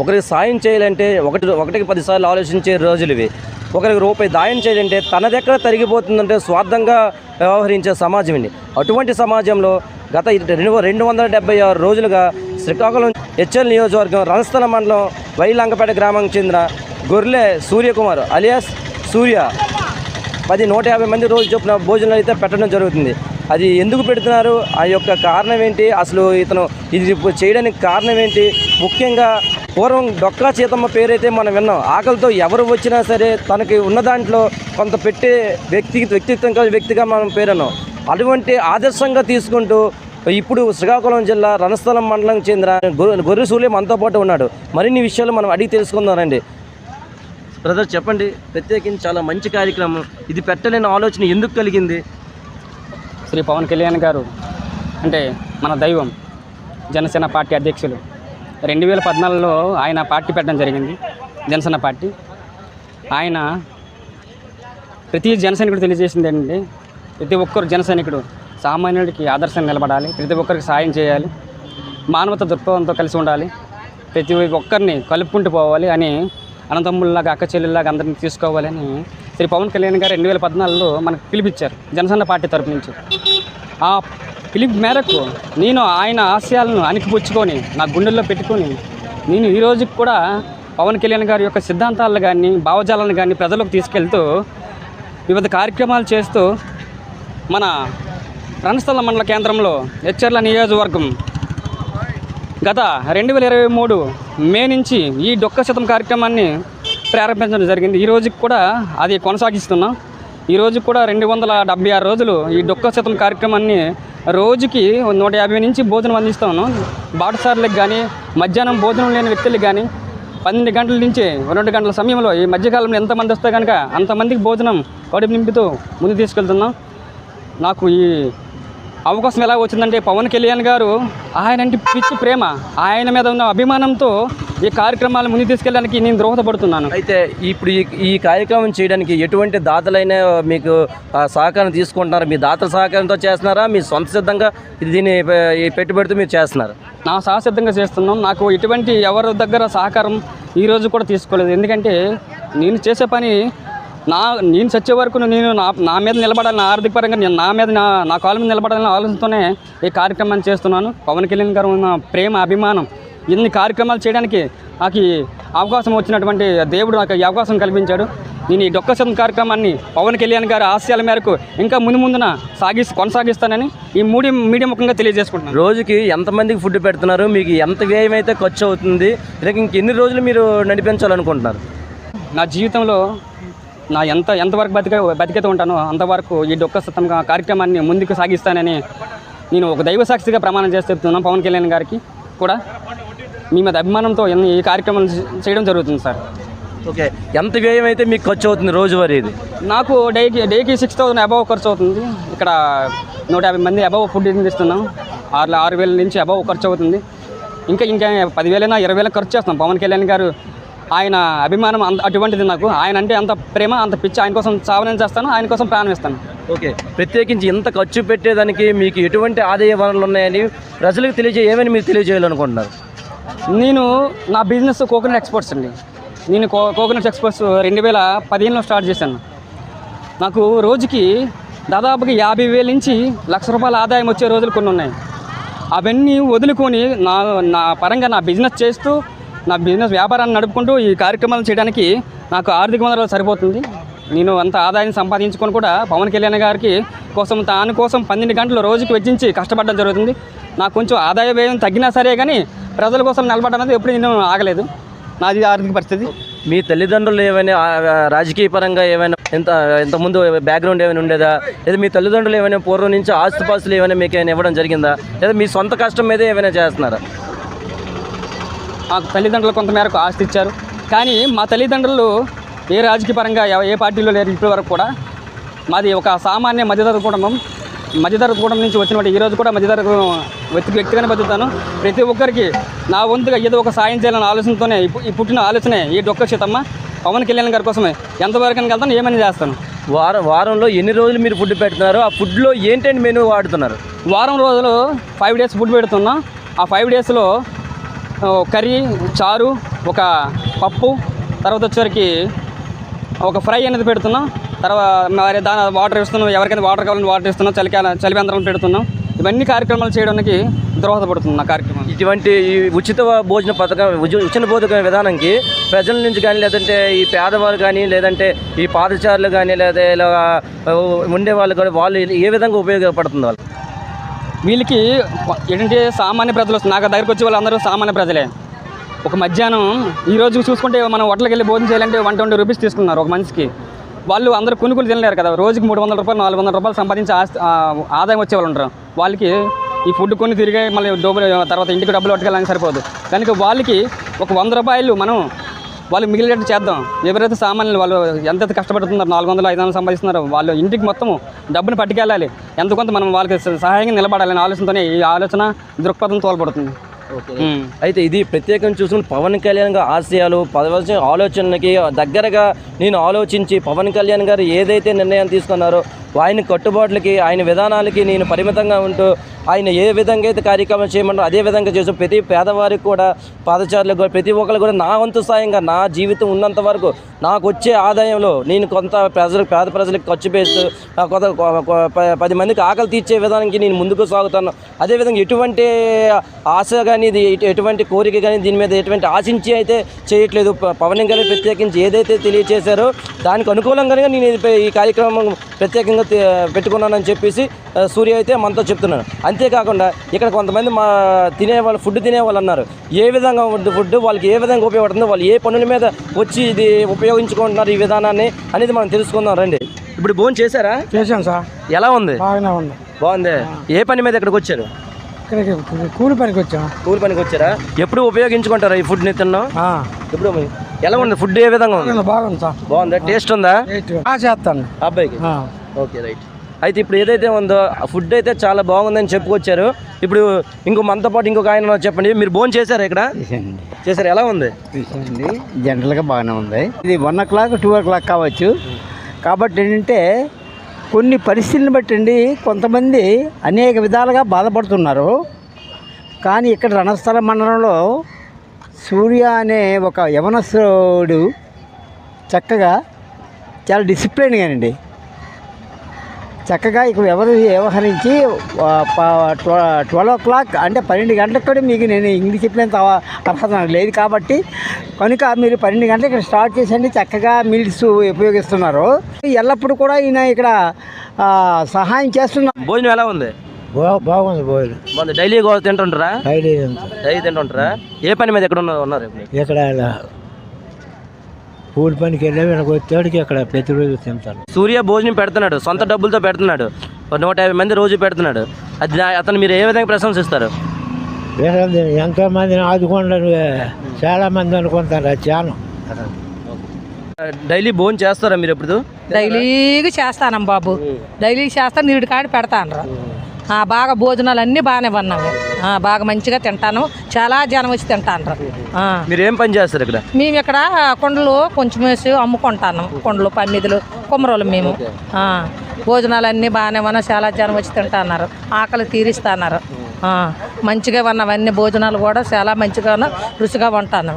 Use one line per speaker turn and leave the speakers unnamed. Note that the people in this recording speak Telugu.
ఒకరికి సాయం చేయాలంటే ఒకటి ఒకటికి పదిసార్లు ఆలోచించే రోజులు ఇవి. ఒకరికి రూపాయి దాయం చేయాలంటే తనదెక్కడ తరిగిపోతుందంటే స్వార్థంగా వ్యవహరించే సమాజం ఇది. అటువంటి సమాజంలో గత రెండు రెండు వందల డెబ్బై ఆరు రోజులుగా శ్రీకాకుళం హెచ్ఎల్ నియోజకవర్గం రణస్థల మండలం వైలంగపేట గ్రామానికి చెందిన గొర్రె సూర్యకుమార్ అలియాస్ సూర్య పది నూట యాభై మంది రోజు చొప్పున భోజనాలు అయితే పెట్టడం జరుగుతుంది. అది ఎందుకు పెడుతున్నారు? ఆ యొక్క కారణం ఏంటి? అసలు ఇతను ఇది చేయడానికి కారణం ఏంటి? ముఖ్యంగా పూర్వం డొక్కా సీతమ్మ పేరైతే మనం విన్నాం. ఆకలితో ఎవరు వచ్చినా సరే తనకి ఉన్న దాంట్లో కొంత పెట్టే వ్యక్తి వ్యక్తిత్వం కలిసి వ్యక్తిగా మనం పేరున్నాం. అటువంటి ఆదర్శంగా తీసుకుంటూ ఇప్పుడు శ్రీకాకుళం జిల్లా రణస్థలం మండలం చెందిన గొర్రె గొర్రె సూర్య మనతో పాటు ఉన్నాడు. మరిన్ని విషయాలు మనం అడిగి తెలుసుకుందామండి. బ్రదర్ చెప్పండి ప్రత్యేకించి చాలా మంచి కార్యక్రమం. ఇది పెట్టలేని ఆలోచన ఎందుకు కలిగింది?
శ్రీ పవన్ కళ్యాణ్ గారు అంటే మన దైవం జనసేన పార్టీ అధ్యక్షులు. రెండు వేల పద్నాలుగులో ఆయన పార్టీ పెట్టడం జరిగింది జనసేన పార్టీ. ఆయన ప్రతి జనసైనికుడు తెలియజేసింది ఏంటంటే ప్రతి ఒక్కరు జనసైనికుడు సామాన్యుడికి ఆదర్శంగా నిలబడాలి ప్రతి ఒక్కరికి సాయం చేయాలి మానవత దృక్పథంతో కలిసి ఉండాలి ప్రతి ఒక్కరిని కలుపుకుంటూ పోవాలి అని అనంతమ్ముల్లాగా అక్క చెల్లెల్లాగా అందరిని తీసుకోవాలని శ్రీ పవన్ కళ్యాణ్ గారు రెండు వేల పద్నాలుగులో మనకు పిలిపించారు జనసేన పార్టీ తరపు నుంచి. ఆ పిలుపు మేరకు నేను ఆయన ఆశయాలను అణికిపుచ్చుకొని నా గుండెల్లో పెట్టుకొని నేను ఈ రోజుకి కూడా పవన్ కళ్యాణ్ గారి యొక్క సిద్ధాంతాలను కానీ భావజాలను కానీ ప్రజలకు తీసుకెళ్తూ వివిధ కార్యక్రమాలు చేస్తూ మన రణస్థల మండల కేంద్రంలో హెచ్చర్ల నియోజకవర్గం గత రెండు వేల ఇరవై మూడు మే నుంచి ఈ డొక్క శతం కార్యక్రమాన్ని ప్రారంభించడం జరిగింది. ఈ రోజుకి కూడా అది కొనసాగిస్తున్నాం. ఈరోజు కూడా రెండు వందల డెబ్బై ఆరు రోజులు ఈ డొక్క శతం కార్యక్రమాన్ని రోజుకి నూట యాభై నుంచి భోజనం అందిస్తాను. బాటసార్లకు కానీ మధ్యాహ్నం భోజనం లేని వ్యక్తులకు కానీ పన్నెండు గంటల నుంచి రెండు గంటల సమయంలో ఈ మధ్యకాలంలో ఎంతమంది వస్తే కనుక అంతమందికి భోజనం కడుపు నింపుతూ ముందు తీసుకెళ్తున్నాం. నాకు ఈ అవకాశం ఎలా వచ్చిందంటే పవన్ కళ్యాణ్ గారు ఆయన అంటే పిచ్చి ప్రేమ ఆయన మీద ఉన్న అభిమానంతో ఈ కార్యక్రమాలు ముందు తీసుకెళ్ళడానికి నేను దోహదపడుతున్నాను.
అయితే ఇప్పుడు ఈ ఈ కార్యక్రమం చేయడానికి ఎటువంటి దాతలైనా మీకు సహకారం తీసుకుంటున్నారా? మీ దాతల సహకారంతో చేస్తున్నారా? మీ సొంత సిద్ధంగా దీన్ని పెట్టుబడితో మీరు చేస్తున్నారు?
నా సహసిద్ధంగా చేస్తున్నాం. నాకు ఎటువంటి ఎవరి దగ్గర సహకారం ఈ రోజు కూడా తీసుకోలేదు. ఎందుకంటే నేను చేసే పని నా నేను చచ్చే వరకు నేను నా నా మీద నిలబడాలి నా ఆర్థిక పరంగా నేను నా మీద నా నా కాళ్ళ మీద నిలబడాలని ఆలోచనతోనే ఈ కార్యక్రమాన్ని చేస్తున్నాను. పవన్ కళ్యాణ్ గారు ఉన్న ప్రేమ అభిమానం ఇన్ని కార్యక్రమాలు చేయడానికి నాకు ఈ అవకాశం వచ్చినటువంటి దేవుడు నాకు ఈ అవకాశం కల్పించాడు. నేను ఈ డొక్క శాతం కార్యక్రమాన్ని పవన్ కళ్యాణ్ గారి ఆశయాల మేరకు ఇంకా ముందు ముందున సాగి కొనసాగిస్తానని ఈ మీడియం మీడియం ముఖంగా తెలియజేసుకుంటున్నాను.
రోజుకి ఎంతమందికి ఫుడ్ పెడుతున్నారు? మీకు ఎంత వ్యయం అయితే ఖర్చు అవుతుంది? లేక ఇంకెన్ని రోజులు మీరు నడిపించాలనుకుంటున్నారు?
నా జీవితంలో నా ఎంత ఎంతవరకు బతిక బతికేత ఉంటానో అంతవరకు ఈ డొక్క సత్తం కార్యక్రమాన్ని ముందుకు సాగిస్తానని నేను ఒక దైవ సాక్షిగా ప్రమాణం చేసి చెప్తున్నాను పవన్ కళ్యాణ్ గారికి కూడా. మీ మీద అభిమానంతో ఈ కార్యక్రమాలు చేయడం జరుగుతుంది సార్.
ఓకే. ఎంత వ్యయం అయితే మీకు ఖర్చు అవుతుంది రోజువారీ ఇది?
నాకు డేకి డేకి సిక్స్ థౌసండ్ అబవ్ ఖర్చు అవుతుంది. ఇక్కడ నూట యాభై మంది అబవ్ ఫుడ్ ఇస్తున్నాం ఆరు ఆరు వేల నుంచి అబవ్ ఖర్చు అవుతుంది. ఇంకా ఇంకా పదివేలైనా ఇరవై వేల ఖర్చు చేస్తాం. పవన్ కళ్యాణ్ గారు ఆయన అభిమానం అంత అటువంటిది నాకు. ఆయన అంటే అంత ప్రేమ అంత పిచ్చి. ఆయన కోసం చావనం చేస్తాను ఆయన కోసం ప్రాణం ఇస్తాను
ఓకే. ప్రత్యేకించి ఇంత ఖర్చు పెట్టేదానికి మీకు ఎటువంటి ఆదాయ వనరులు ఉన్నాయని ప్రజలకు తెలియజే ఏమని మీరు తెలియజేయాలనుకుంటున్నారు?
నేను నా బిజినెస్ కోకోనట్ ఎక్స్పోర్ట్స్ అండి. నేను కో కోకోనట్ ఎక్స్పోర్ట్స్ రెండు వేల పదిహేనులో స్టార్ట్ చేశాను. నాకు రోజుకి దాదాపుగా యాభై వేల నుంచి లక్ష రూపాయల ఆదాయం వచ్చే రోజులు కొన్ని ఉన్నాయి. అవన్నీ వదులుకొని నా నా పరంగా నా బిజినెస్ చేస్తూ నా బిజినెస్ వ్యాపారాన్ని నడుపుకుంటూ ఈ కార్యక్రమాలు చేయడానికి నాకు ఆర్థిక వనరులు సరిపోతుంది. నేను అంత ఆదాయం సంపాదించుకొని కూడా పవన్ కళ్యాణ్ గారికి కోసం తాను కోసం పన్నెండు గంటలు రోజుకి వెచ్చించి కష్టపడడం జరుగుతుంది. నాకు కొంచెం ఆదాయ వ్యయం తగ్గినా సరే కానీ ప్రజల కోసం నిలబడడం అనేది ఎప్పుడు నేను ఆగలేదు. నాది ఆర్థిక పరిస్థితి.
మీ తల్లిదండ్రులు ఏమైనా రాజకీయ పరంగా ఏమైనా ఎంత ఇంతకుముందు బ్యాక్గ్రౌండ్ ఏమైనా ఉండేదా? లేదా మీ తల్లిదండ్రులు ఏమైనా పూర్వం నుంచి ఆస్తిపాస్తులు ఏమైనా మీకు ఏమైనా ఇవ్వడం జరిగిందా? లేదా మీ సొంత కష్టం మీదే ఏమైనా చేస్తున్నారా?
మాకు తల్లిదండ్రులు కొంతమేరకు ఆస్తి ఇచ్చారు. కానీ మా తల్లిదండ్రులు ఏ రాజకీయ పరంగా ఏ పార్టీలో లేరు ఇప్పటి వరకు కూడా మాది ఒక సామాన్య మధ్యతరగతి కుటుంబం. మధ్యతరగతి కుటుంబం నుంచి వచ్చినట్టు ఈరోజు కూడా మధ్యతరగతి వ్యక్తి వ్యక్తిగానే బతుకుతాను. ప్రతి ఒక్కరికి నా వంతుగా ఏదో ఒక సాయం చేయాలన్న ఆలోచనతోనే ఈ పుట్టిన ఆలోచనే ఈ డొక్క సీతమ్మ. పవన్ కళ్యాణ్ గారి కోసమే. ఎంతవరకు వెళ్తాను ఏమని చేస్తాను.
వారం వారంలో ఎన్ని రోజులు మీరు ఫుడ్ పెడుతున్నారు? ఆ ఫుడ్లో ఏంటంటే మెనూ వాడుతున్నారు?
వారం రోజులు ఫైవ్ డేస్ ఫుడ్ పెడుతున్నాం. ఆ ఫైవ్ డేస్లో కర్రీ చారు ఒక పప్పు తర్వాత వచ్చేసరికి ఒక ఫ్రై అనేది పెడుతున్నాం. తర్వాత మరి దాని వాటర్ ఇస్తున్నాం ఎవరికైనా వాటర్ కావాలని వాటర్ ఇస్తున్నాం చలికాల చలివేంద్రం పెడుతున్నాం. ఇవన్నీ కార్యక్రమాలు చేయడానికి దోహదపడుతుంది నా కార్యక్రమం.
ఇటువంటి ఈ ఉచిత భోజన పథకం ఉచి- ఉచిత భోజన విధానానికి ప్రజల నుంచి కానీ లేదంటే ఈ పేదవారు కానీ లేదంటే ఈ పాదచారులు కానీ లేదా ఇలా ఆ, ఉండే వాళ్ళు ఏ విధంగా ఉపయోగపడుతుంది వాళ్ళు
వీళ్ళకి ఏంటంటే సామాన్య ప్రజలు నాకు దగ్గరికి వచ్చే వాళ్ళందరూ సామాన్య ప్రజలే. ఒక మధ్యాహ్నం ఈ రోజు చూసుకుంటే మనం హోటల్కి వెళ్ళి భోజనం చేయాలంటే వన్ ట్వంటీ రూపీస్ తీసుకున్నారు ఒక మనిషికి. వాళ్ళు అందరూ కొనుక్కుని తినలేరు కదా. రోజుకి మూడు వందల రూపాయలు నాలుగు వందల రూపాయలు సంపాదించి ఆ, ఆదాయం వచ్చే వాళ్ళు ఉంటారు. వాళ్ళకి ఈ ఫుడ్ కొని తిరిగి మళ్ళీ డబ్బులు తర్వాత ఇంటికి డబ్బులు పట్టుకెళ్ళాలని సరిపోదు. కనుక వాళ్ళకి ఒక వంద రూపాయలు మనం వాళ్ళు మిగిలినట్టు చేద్దాం. ఎవరైతే సామాన్యులు వాళ్ళు ఎంత కష్టపడుతున్నారు నాలుగు వందలు ఐదు వందలు సంపాదిస్తున్నారు వాళ్ళు ఇంటికి మొత్తం డబ్బుని పట్టుకెళ్ళాలి. ఎంత కొంత మనం వాళ్ళకి సహాయంగా నిలబడాలని ఆలోచనతోనే ఈ ఆలోచన దృక్పథం తోల్పడుతుంది
అయితే ఇది ప్రత్యేకంగా చూసుకుని పవన్ కళ్యాణ్ గారి ఆశయాలు పదవలసిన ఆలోచనకి దగ్గరగా నేను ఆలోచించి పవన్ కళ్యాణ్ గారు ఏదైతే నిర్ణయం తీసుకున్నారో ఆయన కట్టుబాట్లకి ఆయన విధానాలకి నేను పరిమితంగా ఉంటూ ఆయన ఏ విధంగా అయితే కార్యక్రమం చేయమంటారో అదే విధంగా చేసి ప్రతి పేదవారికి కూడా పాదచారులకు కూడా ప్రతి ఒక్కరికి కూడా నా వంతు సాయంగా నా జీవితం ఉన్నంత వరకు నాకు వచ్చే ఆదాయంలో నేను కొంత ప్రజలకు పేద ప్రజలకు ఖర్చు పెడుతూ కొంత ప- పది మందికి ఆకలి తీర్చే విధానానికి నేను ముందుకు సాగుతాను. అదేవిధంగా ఎటువంటి ఆశ కానీ ఇది ఎటువంటి కోరిక కానీ దీని మీద ఎటువంటి ఆశించి అయితే చేయట్లేదు. పవన్ కళ్యాణ్ ప్రత్యేకించి ఏదైతే తెలియచేశారో దానికి అనుకూలంగానే నేను ఇది ఈ కార్యక్రమం ప్రత్యేకంగా తే- పెట్టుకున్నానని చెప్పేసి సూర్య అయితే మనతో చెప్తున్నాను అంతేకాకుండా ఇక్కడ కొంతమంది మా తినే వాళ్ళు ఫుడ్ తినే వాళ్ళు అన్నారు. ఏ విధంగా ఉంది ఫుడ్ వాళ్ళకి ఏ విధంగా ఉపయోగపడుతుందో వాళ్ళు ఏ పనుల మీద వచ్చి ఇది ఉపయోగించుకుంటున్నారు ఈ విధానాన్ని అనేది మనం తెలుసుకుందాం రండి. ఇప్పుడు భోజనం చేశారా?
చేశాను సార్.
ఎలా ఉంది?
బాగానే ఉంది.
బాగుంది. ఏ పని మీద ఇక్కడికి వచ్చారు
కూలి పనికి వచ్చాం.
కూలి పనికి వచ్చారా? ఎప్పుడు ఉపయోగించుకుంటారా ఈ ఫుడ్ని తిన్నాం ఎప్పుడు ఎలా ఉంది? ఫుడ్ ఏ విధంగా ఉంది?
బాగుంది, సార్.
బాగుందా? టేస్ట్ ఉందా?
చేస్తాను.
అబ్బాయికి. Okay right. అయితే ఇప్పుడు ఏదైతే ఉందో ఆ ఫుడ్ అయితే చాలా బాగుందని చెప్పుకొచ్చారు. ఇప్పుడు ఇంకో మనతో పాటు ఇంకొక ఆయన. చెప్పండి. మీరు భోజనం చేశారా ఇక్కడ? చేశారు? ఎలా ఉంది?
చూసండి జనరల్గా బాగానే ఉంది. ఇది one o'clock two o'clock కావచ్చు. కాబట్టి ఏంటంటే కొన్ని పరిస్థితులను బట్టి అండి కొంతమంది అనేక విధాలుగా బాధపడుతున్నారు. కానీ ఇక్కడ రణస్థల మండలంలో సూర్య అనే ఒక యవనస్తుడు చక్కగా చాలా డిసిప్లిన్గానండి చక్కగా ఇక ఎవరు వ్యవహరించి ట్వెల్వ్ ఓ క్లాక్ అంటే పన్నెండు గంటలకు కూడా మీకు నేను ఇంగ్లీష్ చెప్పినంత అర్హత నాకు లేదు కాబట్టి కనుక మీరు పన్నెండు గంటలకు ఇక్కడ స్టార్ట్ చేసండి చక్కగా మీల్స్ ఉపయోగిస్తున్నారు. ఎల్లప్పుడూ కూడా ఈయన ఇక్కడ ఆ, సహాయం చేస్తున్నారు
భోజనం ఎలా ఉంది?
బాగుంది భోజనం.
బాగుంది. డైలీ తింటుంటారా?
ఐడి
డైలీ తింటుంటారా? ఏ పని మీద ఎక్కడ ఉన్న- ఉన్నారు?
ఇక్కడ కూలి పనికి వెళ్ళి వీళ్ళకి వచ్చేవాడికి ఇక్కడ ప్రతిరోజు తింటాను
సూర్య భోజనం పెడుతున్నాడు సొంత డబ్బులతో పెడుతున్నాడు ఒక నూట యాభై మంది రోజు పెడుతున్నాడు. అది అతను మీరు ఏ విధంగా ప్రశంసిస్తారు?
ఎంతో మందిని ఆదుకుంటారు చాలా మంది అనుకుంటారు అది చాలా.
డైలీ భోజనం చేస్తారా మీరు ఇప్పుడు
డైలీగా చేస్తానం బాబు. డైలీ చేస్తా నీటి కాడి పెడతాను బాగా భోజనాలు అన్నీ బాగానే ఉన్నాము బాగా మంచిగా తింటాను. చాలా జనం వచ్చి తింటాను
మీరు ఏం పని చేస్తారు ఇక్కడ?
మేము ఇక్కడ కొండలు కొంచెం వేసి అమ్ముకుంటాను. కొండలు పమ్మిదులు కుమ్మరోలు మేము. భోజనాలు అన్నీ బాగానే ఉన్నా చాలా జనం వచ్చి తింటున్నారు. ఆకలి తీరిస్తున్నారు. మంచిగా ఉన్నవన్నీ భోజనాలు కూడా చాలా మంచిగా రుచిగా ఉంటాను.